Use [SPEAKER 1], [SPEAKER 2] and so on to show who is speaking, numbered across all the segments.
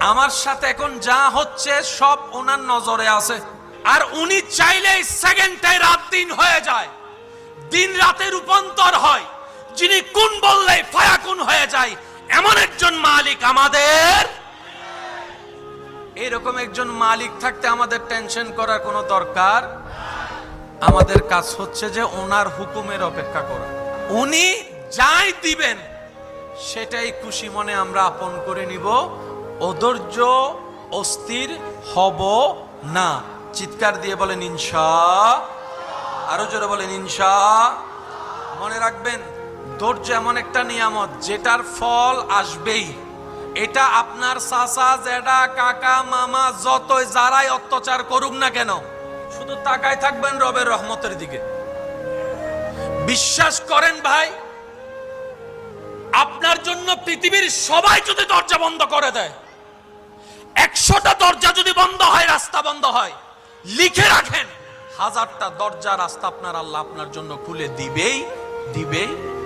[SPEAKER 1] আমার সাথে এখন যা হচ্ছে, সব ওনার নজরে আছে। আর উনি চাইলেই সেকেন্ডে রাত দিন হয়ে যায়। দিন রাতে রূপান্তর হয়। যিনি কোন বললে ফায়া কোন হয়ে যায়। এমন একজন মালিক আমাদের। এরকম একজন মালিক থাকতে আমাদের টেনশন করার কোনো দরকার? আমাদের কাজ হচ্ছে যে ওনার হুকুমের অপেক্ষা করা। উনি যাই দিবেন, সেটাই খুশি মনে আমরা আপন করে নিব। অধৈর্য, অস্থির হব না। চিৎকার দিয়ে বলেন, ইনশা। আরও জোরে বলেন, ইনশা। মনে রাখবেন, ধৈর্য এমন একটা নিয়ামত, যেটার ফল আসবেই। এটা আপনার চাচা জেডা কাকা, মামা, যতই যারাই অত্যাচার করুক না কেন, শুধু তাকায় থাকবেন রবের রহমতের দিকে। বিশ্বাস করেন ভাই, আপনার জন্য পৃথিবীর সবাই যদি দরজা বন্ধ করে দেয় একশোটা দরজা যদি বন্ধ হয়, রাস্তা বন্ধ হয়, লিখে রাখেন, হাজারটা দরজা রাস্তা আপনার আল্লাহ আপনার জন্য খুলে দিবেই দিবে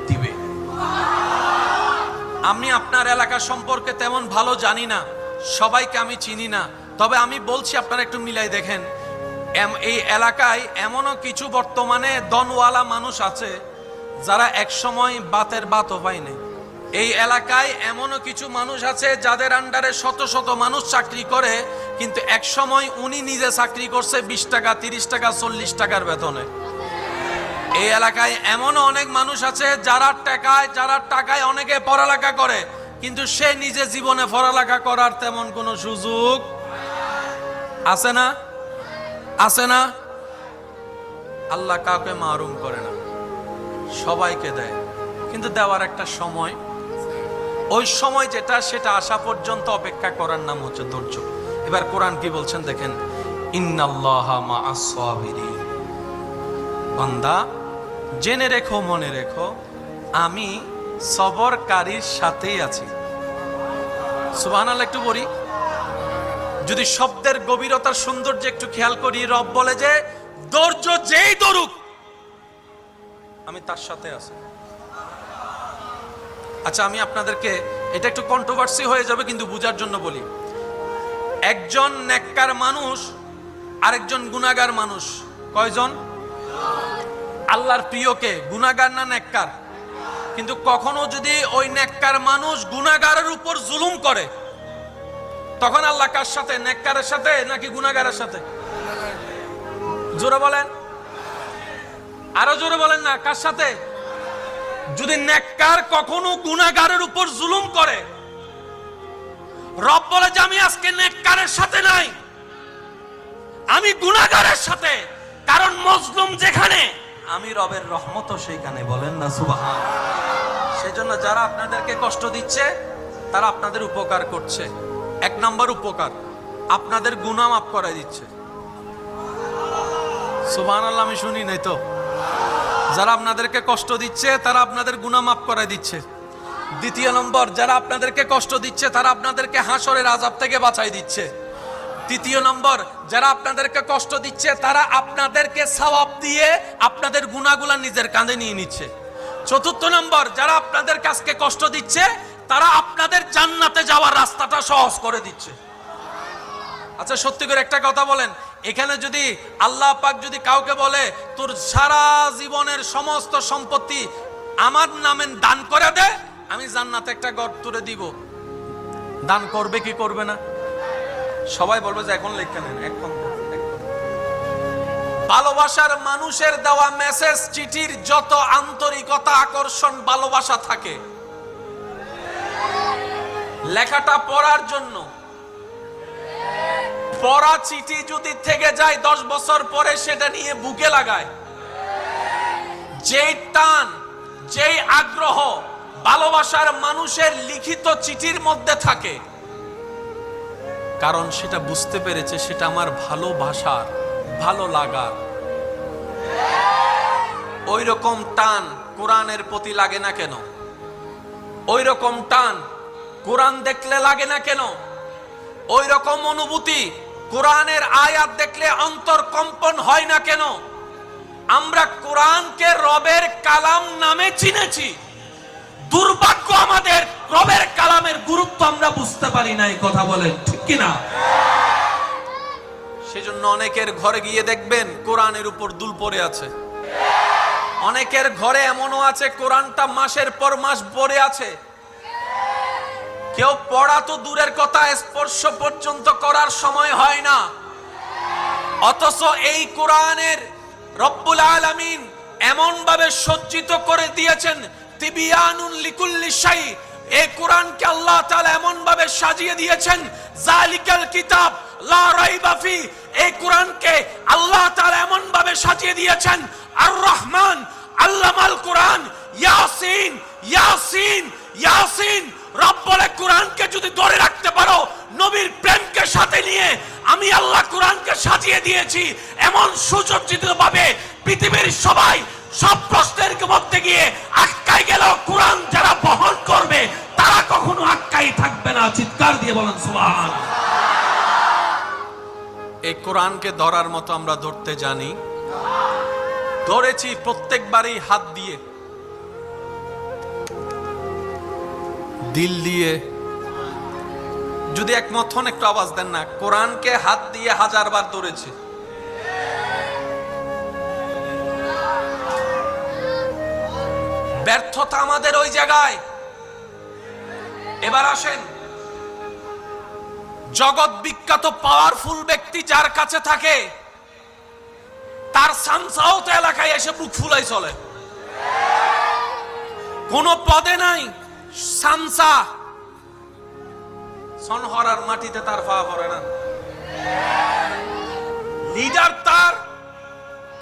[SPEAKER 1] দিবে আমি আপনার এলাকা সম্পর্কে তেমন ভালো জানি না, সবাইকে আমি চিনি না, তবে আমি বলছি আপনারা একটু মিলাই দেখেন এই এলাকায় এমনও কিছু বর্তমানে দনওয়ালা মানুষ আছে, যারা একসময় বাতের বাতও পায়নি এই এলাকায় এমনও কিছু মানুষ আছে যাদের আন্ডারে শত শত মানুষ চাকরি করে, কিন্তু একসময় উনি নিজে চাকরি করছে বিশ টাকা, তিরিশ টাকা, চল্লিশ টাকার বেতনে। এই এলাকায় এমনও অনেক মানুষ আছে যারা টাকায় যারা টাকায় অনেকে পড়ালেখা করে, কিন্তু সে নিজে জীবনে পড়ালেখা করার তেমন কোনো সুযোগ আছে না? আছে না? আল্লাহ কাউকে মারুম করে না। সবাইকে দেয়। কিন্তু দেওয়ার একটা সময় ওই সময় যেটা, সেটা আসা পর্যন্ত অপেক্ষা করার নাম হচ্ছে ধৈর্য। এবার কোরআন কি বলছেন দেখেন বান্দা, জেনে রেখো, মনে রেখো, আমি সবরকারীর সাথেই আছি। সুবহানাল্লাহ, একটু বলি যদি শব্দের গভীরতার সৌন্দর্য একটু খেয়াল করি, রব বলে যে, ধৈর্য যেই দরুক আমি তার সাথে আছি। আচ্ছা আমি আপনাদেরকে, এটা একটু কন্ট্রোভার্সি হয়ে যাবে কিন্তু বুঝার জন্য বলি। একজন নেককার মানুষ, আরেকজন গুনাগার মানুষ। কয়জন? আল্লাহর প্রিয়কে গুনাগার না নেককার কিন্তু কখনো যদি ওই নেককার মানুষ গুনাগারের উপর জুলুম করে, তখন আল্লাহ কার সাথে? নেককারের সাথে নাকি গুনাগারের সাথে? জোরে বলেন। আরও জোরে বলেন না, কার সাথে? যদি নেককার কখনো গুনাগারের উপর জুলুম করে, রব বলে যে আমি আজকে নেককারের সাথে নাই। আমি গুনাগারের সাথে, কারণ মজলুম যেখানে, আমি রবের রহমত সেইখানে, বলেন না সুবাহান। সেজন্য যারা আপনাদেরকে কষ্ট দিচ্ছে, তারা আপনাদের উপকার করছে। এক নম্বর উপকার, আপনাদের গুনাহ মাফ করাই দিচ্ছে। আল্লাহ আমি শুনি নাই তো। যারা আপনাদেরকে কষ্ট দিচ্ছে, তারা আপনাদের গুনাহ মাফ করে দিচ্ছে। দ্বিতীয় নম্বর, যারা আপনাদেরকে কষ্ট দিচ্ছে, তারা আপনাদেরকে হাসরের আজাব থেকে বাঁচাই দিচ্ছে। তৃতীয় নম্বর, যারা আপনাদেরকে কষ্ট দিচ্ছে, তারা আপনাদেরকে সওয়াব দিয়ে আপনাদের গুণাগুলা নিজের কাঁধে নিয়ে নিচ্ছে। চতুর্থ নম্বর, যারা আপনাদের কাছকে কষ্ট দিচ্ছে, তারা আপনাদের জান্নাতে যাওয়ার রাস্তাটা সহজ করে দিচ্ছে। আচ্ছা সত্যি করে একটা কথা বলেন। এখানে যদি আল্লাহ পাক যদি কাউকে বলে, তোর সারা জীবনের সমস্ত সম্পত্তি আমার নামে দান করে দে, আমি জান্নাতে একটা ঘর তুলে দিব। দান করবে কি করবে না? সবাই বলবে যে, এখন লেখা নেন এখন। ভালোবাসার মানুষের দেওয়া মেসেজ চিঠির যত আন্তরিকতা, আকর্ষণ, ভালোবাসা থাকে। লেখাটা পড়ার জন্য পড়া চিঠি যদি থেকে যায়, দশ বছর পরে সেটা নিয়ে বুকে লাগায়। যেই টান, যেই আগ্রহ ভালোবাসার মানুষের লিখিত চিঠির মধ্যে থাকে, কারণ সেটা বুঝতে পেরেছে সেটা আমার ভালোবাসার ভালো লাগার। ওই রকম টান কোরআনের প্রতি লাগে না কেন? ওই রকম টান কোরআন দেখলে লাগে না কেন? ওই রকম অনুভূতি কোরআনের আয়াত দেখলে অন্তর কম্পন হয় না কেন? আমরা কোরআনকে রবের কালাম নামে চিনেছি। দুর্ভাগ্য আমাদের
[SPEAKER 2] রবের কালামের গুরুত্ব আমরা বুঝতে পারি না, এই কথা বলেন, ঠিক কিনা?
[SPEAKER 1] সেজন্য অনেকের ঘরে গিয়ে দেখবেন কোরআনের উপর দুল পড়ে আছে। অনেকের ঘরে এমনও আছে, কোরআনটা মাসের পর মাস পড়ে আছে। কেউ পড়া তো দূরের কথা, স্পর্শ পর্যন্ত করার সময় হয় না। অথচ এই কোরআনের রব্বুল আলামিন এমন ভাবে সজ্জিত করে দিয়েছেন, তিবিয়ানুন লিকুল্লি এই কোরআনকে আল্লাহ তাআলা এমন ভাবে সাজিয়ে দিয়েছেন জালিকাল কিতাব, লা রাইবা ফি। এই কোরআনকে আল্লাহ তাআলা এমন সাজিয়ে দিয়েছেন আর রহমান আল্লামাল কোরআন, ইয়াসিন ইয়াসিন ইয়াসিন। রব বলে কোরআনকে যদি ধরে রাখতে পারো, নবীর প্রেমকে সাথে নিয়ে আমি আল্লাহ কোরআনকে সাজিয়ে দিয়েছি। এমন সুসজ্জিত ভাবে পৃথিবীর সবাই সব প্রশ্নের মধ্যে গিয়ে আটকাই গেল, কোরআন যারা বহন করবে, তারা কখনো আটকাই থাকবে না। চিৎকার দিয়ে বলেন সুবহান এই কোরআনকে ধরার মতো আমরা ধরতে জানি। ধরেছি প্রত্যেকবারই হাত দিয়ে। দিল দিয়ে। যদি একমত হন একটু আওয়াজ দেন না, কোরআনকে হাত দিয়ে হাজার বার ধরেছে। ব্যর্থতা আমাদের ওই জায়গায়। এবার আসেন। জগৎ বিখ্যাত পাওয়ারফুল ব্যক্তি যার কাছে থাকে, তার তো এলাকায় এসে বুক ফুলাই চলে। কোন পদে নাই। সামসা। সনহরার মাটিতে তার পা পড়ে না। লিডার তার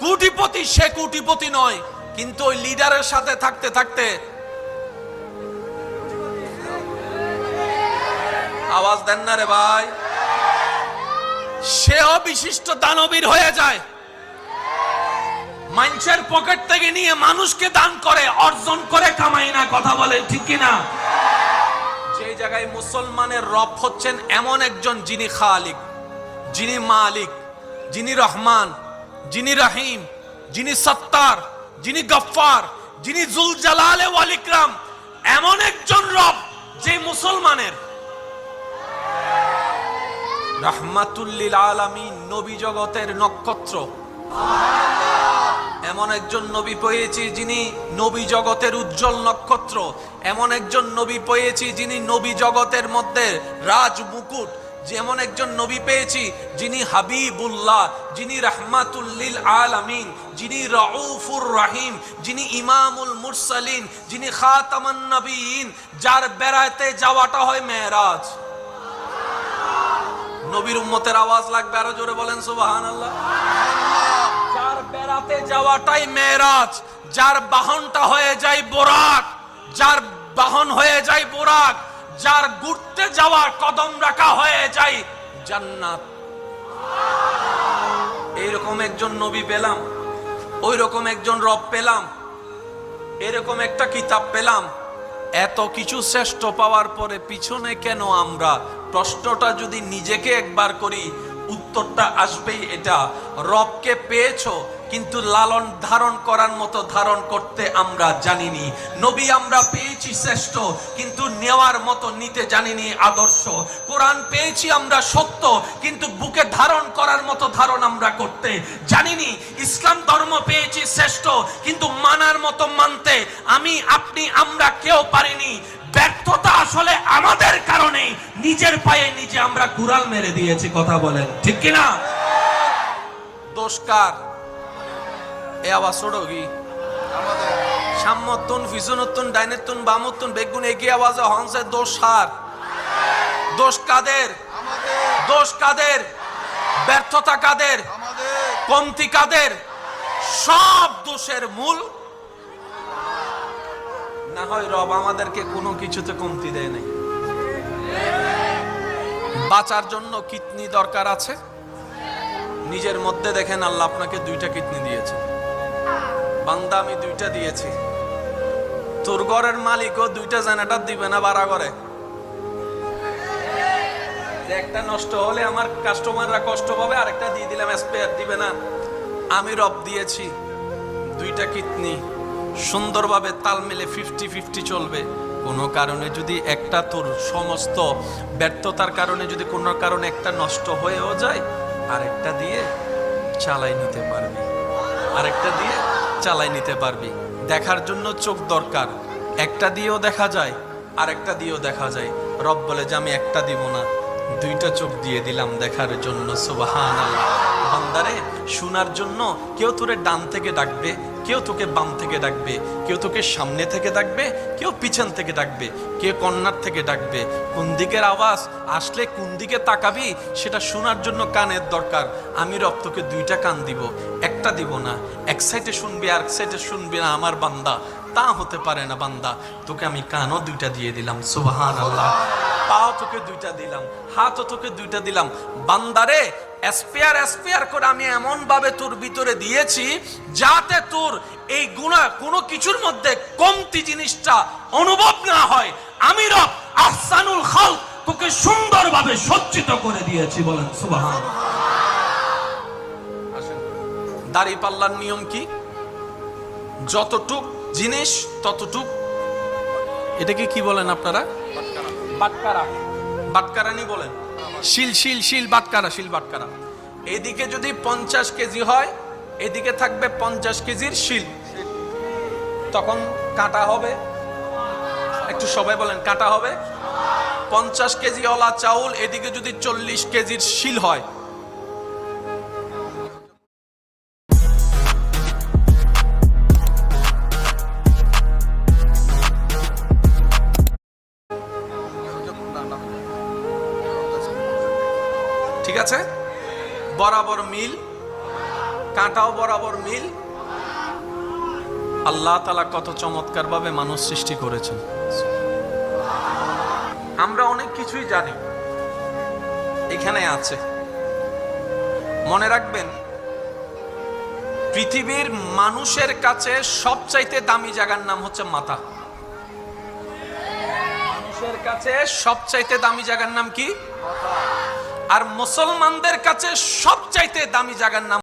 [SPEAKER 1] কোটিপতি, সে কোটিপতি নয়, কিন্তু ওই লিডারের সাথে থাকতে থাকতে আওয়াজ দেন না রে ভাই। সেও বিশিষ্ট দানবীর হয়ে যায়। মানুষের পকেট থেকে নিয়ে মানুষকে দান করে, অর্জন করে কামাই না, কথা বলে, ঠিক কিনা? যে জায়গায় মুসলমানের রব হচ্ছেন এমন একজন যিনি খালিক, যিনি মালিক, যিনি রহমান, যিনি রহিম, যিনি সত্তার, যিনি গফফার, যিনি জুল জালালে ওয়াল ইকরাম, এমন একজন রব যে মুসলমানের। রাহমাতুল্লিল আলামিন, নবী জগতের নক্ষত্র। এমন একজন নবী পেয়েছি যিনি নবী জগতের উজ্জ্বল নক্ষত্র। এমন একজন নবী পেয়েছি যিনি নবী জগতের মধ্যে রাজ মুকুট। যেমন একজন নবী পেয়েছি যিনি হাবিবুল্লাহ, যিনি রাহমাতুল্লিল আলামিন, যিনি রাউফুর রাহিম, যিনি ইমামুল মুরসালিন, যিনি খাতামান নবীন যার বেড়াতে যাওয়াটা হয় মেরাজ নবীর উম্মতের আওয়াজ লাগবে আরও জোরে বলেন সুবহানাল্লাহ। যার বেড়াতে যাওয়াটাই মেরাজ যার বাহনটা হয়ে যায় বোরাক, যার বাহন হয়ে যায় বোরাক, যার ঘুরতে যাওয়ার কদম রাখা হয়ে যায় জান্নাত। এইরকম একজন নবী পেলাম ওই রকম একজন রব পেলাম, এরকম একটা কিতাব পেলাম। এত কিছু শ্রেষ্ঠ পাওয়ার পরে পিছনে কেন আমরা? প্রশ্নটা যদি নিজেকে একবার করি, উত্তরটা আসবেই এটা। রবকে পেয়েছ কিন্তু লালন ধারণ করার মতো ধারণ করতে আমরা জানিনি। নবী আমরা পেয়েছি শ্রেষ্ঠ, কিন্তু নেওয়ার মতো নিতে জানিনি আদর্শ। কোরআন পেয়েছি আমরা সত্য, কিন্তু বুকে ধারণ করার মতো ধারণ আমরা করতে জানিনি। ইসলাম ধর্ম পেয়েছি শ্রেষ্ঠ, কিন্তু মানার মতো মানতে আমি, আপনি, আমরা কেউ পারিনি। ব্যর্থতা আসলে আমাদের কারণে নিজের পায়ে নিজে আমরা কুড়াল মেরে দিয়েছি, কথা বলেন। ঠিক কিনা? দোষকার এ আওয়াজ ছোড়ো কি? সাম্যতুন, ফিজুনতুন, ডাইনেতুন, বামুতুন, বেগুন এগিয়ে আওয়াজে হংসে দোষ হার। দোষ কাদের? দোষ কাদের? ব্যর্থতা কাদের? কমতি কাদের? সব দোষের মূল। না হয় রব আমাদেরকে কোনো কিছুতে কমতি দেয় নাই। বাঁচার জন্য কিডনি দরকার আছে? নিজের মধ্যে দেখেন আল্লাহ আপনাকে দুইটা কিডনি দিয়েছে বান্দা, আমি দুইটা দিয়েছি। তোর ঘরের মালিকও দুইটা জেনারেটর দিবে না বাড়া করে একটা নষ্ট হলে আমার কাস্টমাররা কষ্ট পাবে, আরেকটা দিয়ে দিলাম স্পেয়ার দিবে না। আমি রব দিয়েছি দুইটা কিডনি। সুন্দরভাবে তাল মেলে ফিফটি ফিফটি চলবে। কোনো কারণে যদি একটা তোর সমস্ত ব্যর্থতার কারণে যদি কোনো কারণে একটা নষ্ট হয়েও যায়, আরেকটা দিয়ে চালাই নিতে পারবি। আরেকটা দিয়ে চালাই নিতে পারবি। দেখার জন্য চোখ দরকার। একটা দিয়েও দেখা যায়, আরেকটা দিয়েও দেখা যায়। রব বলে যে, আমি একটা দিব না। দুইটা চোখ দিয়ে দিলাম দেখার জন্য সুবাহান বান্দারে, শোনার জন্য কেউ তোরে ডান থেকে ডাকবে, কেউ তোকে বাম থেকে ডাকবে, কেউ তোকে সামনে থেকে ডাকবে, কেউ পিছন থেকে ডাকবে কেউ কন্যার থেকে ডাকবে, কোন দিকের আওয়াজ আসলে কোন দিকে তাকাবি, সেটা শোনার জন্য কানের দরকার। আমি রব তোকে দুইটা কান দিব একটা দিব না। এক সাইডে শুনবি আর এক সাইডে শুনবি না আমার বান্দা। তা হতে পারে না বান্দা। তোকে আমি কানও দুইটা দিয়ে দিলাম সুবাহান আল্লাহ পাও তোকে দুইটা দিলাম, হাতও তোকে দুইটা দিলাম। বান্দারে এসপিয়ার এসপিয়ার করে আমি এমন ভাবে তোর ভিতরে দিয়েছি যাতে তোর এই গুণা, কোনো কিছুর মধ্যে কমতি জিনিসটা অনুভব না হয়। আমি রব আহসানুল খাল
[SPEAKER 2] তোকে সুন্দরভাবে সজ্জিত করে দিয়েছি বলেন সুবহান
[SPEAKER 1] দাড়ি পাল্লার নিয়ম কি? যতটুক জিনিস ততটুক এটাকে কি বলেন আপনারা? বাটকারা। বাটকারানি বলেন। শিল শিল শিল বাটকারা শিল বাটকারা। এদিকে যদি পঞ্চাশ কেজি হয় এদিকে থাকবে পঞ্চাশ কেজির শিল। তখন কাটা হবে। একটু সবাই বলেন কাটা হবে। পঞ্চাশ কেজি অলা চাউল এদিকে যদি চল্লিশ কেজির শিল হয় বরাবর মিল, কাঁটাও বরাবর মিল। আল্লাহ তালা কত চমৎকার ভাবে মানুষ সৃষ্টি করেছেন। আমরা অনেক কিছুই জানি, এখানে আছে। মনে রাখবেন, পৃথিবীর মানুষের কাছে সবচাইতে দামি জায়গার নাম হচ্ছে মাথা মানুষের কাছে সবচাইতে দামি জায়গার নাম কি? আর মুসলমানদের কাছে সবচাইতে দামি জায়গার নাম